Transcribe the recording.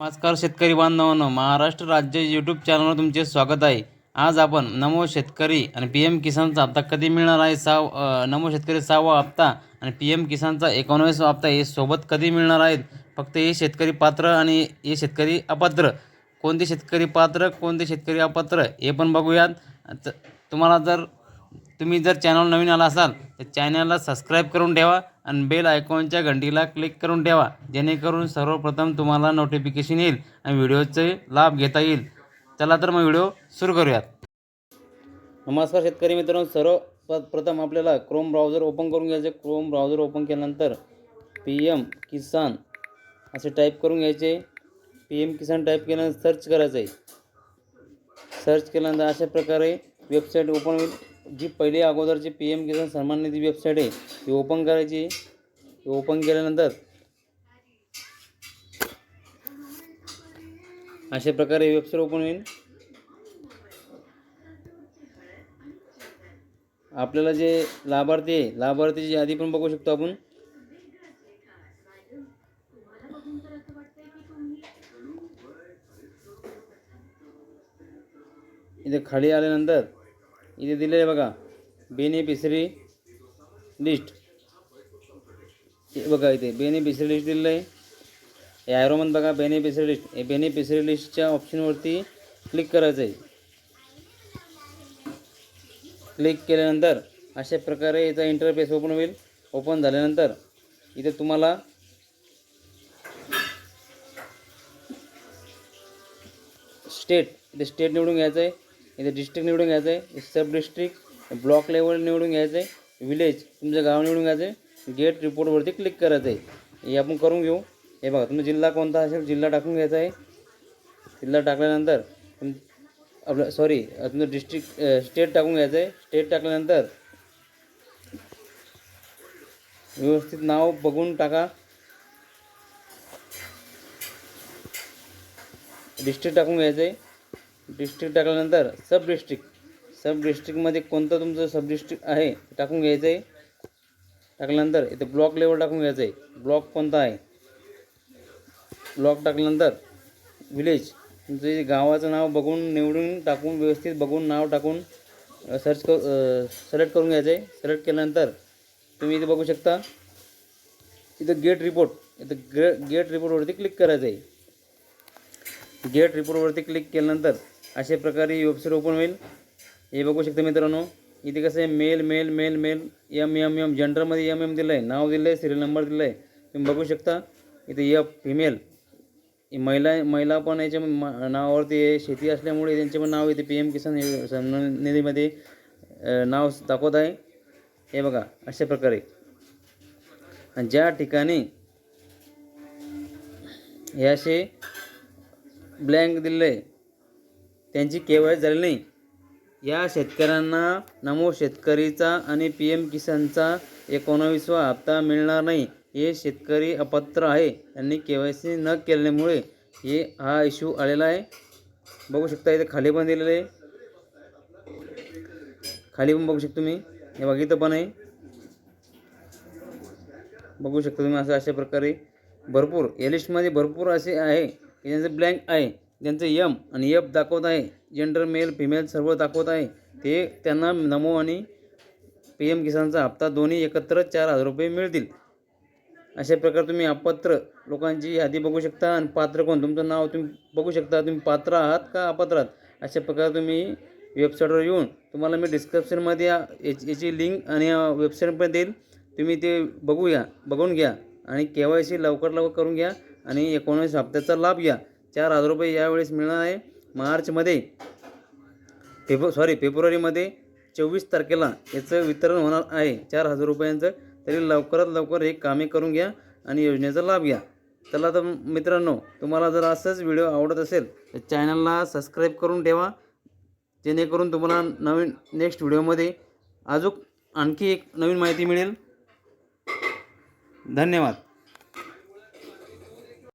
नमस्कार शेतकरी बांधवांनो महाराष्ट्र राज्य यूट्यूब चॅनलवर तुमचे स्वागत आहे. आज आपण नमो शेतकरी आणि पी एम किसानचा हप्ता कधी मिळणार आहे सहा नमो शेतकरी सहावा हप्ता आणि पी एम किसानचा एकोणावीसवा हप्ता हे सोबत कधी मिळणार आहेत? फक्त हे शेतकरी पात्र आणि हे शेतकरी अपात्र. कोणते शेतकरी पात्र कोणते शेतकरी अपात्र हे पण बघूयात. तुम्हाला जर तुम्ही जर चॅनल नवीन आला असाल तर चॅनलला सबस्क्राईब करून ठेवा आणि बेल आयकॉनच्या घंटीला क्लिक करून ठेवा. जेणेकरून सर्वप्रथम तुम्हाला नोटिफिकेशन येईल आणि व्हिडिओचे लाभ घेता येईल. चला तर मग व्हिडिओ सुरू करूयात. नमस्कार शेतकरी मित्रांनो सर्व प्रथम आपल्याला क्रोम ब्राउझर ओपन करून घ्यायचे. क्रोम ब्राउझर ओपन केल्यानंतर पी एम किसान असे टाईप करून घ्यायचे. पी एम किसान टाईप केल्यानंतर सर्च करायचं आहे सर्च केल्यानंतर अशा प्रकारे वेबसाईट ओपन होईल. जी पहिली अगोदरची पी एम किसान सन्मान निधी वेबसाईट आहे ती ओपन करायची ती ओपन केल्यानंतर अशा प्रकारे वेबसाईट ओपन होईल. आपल्याला जे लाभार्थी आहे लाभार्थीची यादी पण बघू शकतो आपण. इथे खाली आल्यानंतर इथे दिलं आहे बघा बेनिफिशरी लिस्ट. बघा इथे बेनिफिशरी लिस्ट दिलेलं आहे. ॲरोमन बघा बेनिफिशरी लिस्ट. हे बेनिफिशरी लिस्टच्या ऑप्शनवरती क्लिक करायचं आहे. क्लिक केल्यानंतर अशा प्रकारे याचा इंटरफेस ओपन होईल. ओपन झाल्यानंतर इथे तुम्हाला स्टेट इथे स्टेट निवडून घ्यायचं आहे. इथे डिस्ट्रिक्ट निवडून घ्यायचं आहे सब डिस्ट्रिक्ट ब्लॉक लेवल निवडून घ्यायचं आहे विलेज तुमचं गाव निवडून घ्यायचं आहे गेट रिपोर्टवरती क्लिक करायचं आहे हे आपण करून घेऊ. हे बघा तुम्ही जिल्हा कोणता असेल जिल्हा टाकून घ्यायचा आहे. जिल्हा टाकल्यानंतर तुम आपलं सॉरी तुमचं डिस्ट्रिक्ट स्टेट टाकून घ्यायचं आहे स्टेट टाकल्यानंतर व्यवस्थित नाव बघून टाका. डिस्ट्रिक्ट टाकून घ्यायचं आहे डिस्ट्रिक्ट टाकल्यानंतर सब डिस्ट्रिक्ट सब डिस्ट्रिक्टमध्ये कोणतं तुमचं सब डिस्ट्रिक्ट आहे टाकून घ्यायचं आहे टाकल्यानंतर इथे ब्लॉक लेवल टाकून घ्यायचं आहे ब्लॉक कोणता आहे? ब्लॉक टाकल्यानंतर विलेज तुमचं गावाचं नाव बघून निवडून टाकून व्यवस्थित बघून नाव टाकून सर्च कर सिलेक्ट करून घ्यायचं आहे सिलेक्ट केल्यानंतर तुम्ही इथे बघू शकता इथं गेट रिपोर्ट इथं गे गेट रिपोर्टवरती क्लिक करायचं आहे गेट रिपोर्टवरती क्लिक केल्यानंतर अशा प्रकारे वेबसाईट ओपन होईल. हे बघू शकता मित्रांनो इथे कसं आहे male male male male M M M जनरलमध्ये M M दिलं आहे नाव दिलं आहे सिरियल नंबर दिला आहे तुम्ही बघू शकता इथे एफ फिमेल महिला महिला पण याच्या नावावरती शेती असल्यामुळे त्यांचे पण नाव इथे पी एम किसान निधीमध्ये नाव दाखवत आहे. हे बघा अशा प्रकारे. आणि ज्या ठिकाणी हे असे ब्लँक दिले आहे त्यांची के वाय झाली नाही. या शेतकऱ्यांना नमो शेतकरीचा आणि पी एम किसानचा एकोणावीसवा हप्ता मिळणार नाही. हे शेतकरी अपात्र आहे. त्यांनी के वाय सी न केल्यामुळे हे हा इश्यू आलेला आहे. बघू शकता इथे खाली पण दिलेलं आहे. खाली पण बघू शकतो मी हे बघितलं पण आहे. बघू शकता तुम्ही असं अशा प्रकारे. भरपूर. या लिस्टमध्ये भरपूर असे आहे. की ज्यांचं ब्लँक आहे. ज्यांचं यम आणि यप दाखवत आहे जेंडर मेल फिमेल सर्व दाखवत आहे ते त्यांना नमो आणि पी एम किसानचा हप्ता दोन्ही एकत्र चार हजार रुपये मिळतील. अशा प्रकारे तुम्ही अपात्र लोकांची यादी बघू शकता आणि पात्र कोण? तुमचं नाव तुम्ही बघू शकता. तुम्ही पात्र आहात का अपात्र आहात? अशा प्रकारे तुम्ही वेबसाईटवर येऊन तुम्हाला मी डिस्क्रिप्शनमध्ये या- याची याची लिंक आणि वेबसाईट पण देईल. तुम्ही ते बघूया बघून घ्या आणि के वाय सी लवकर लवकर करून घ्या आणि एकोणीस हप्त्याचा लाभ घ्या. चार हजार रुपये यावेळेस मिळणार आहे. मार्चमध्ये फेब्रु सॉरी फेब्रुवारीमध्ये चोवीस तारखेला याचं वितरण होणार आहे. चार हजार रुपयांचं. तरी लवकरात लवकर हे कामे करून घ्या आणि योजनेचा लाभ घ्या. चला तर मित्रांनो तुम्हाला जर असंच व्हिडिओ आवडत असेल तर चॅनलला सबस्क्राईब करून ठेवा. जेणेकरून तुम्हाला नवीन नेक्स्ट व्हिडिओमध्ये अजून आणखी एक नवीन माहिती मिळेल. धन्यवाद.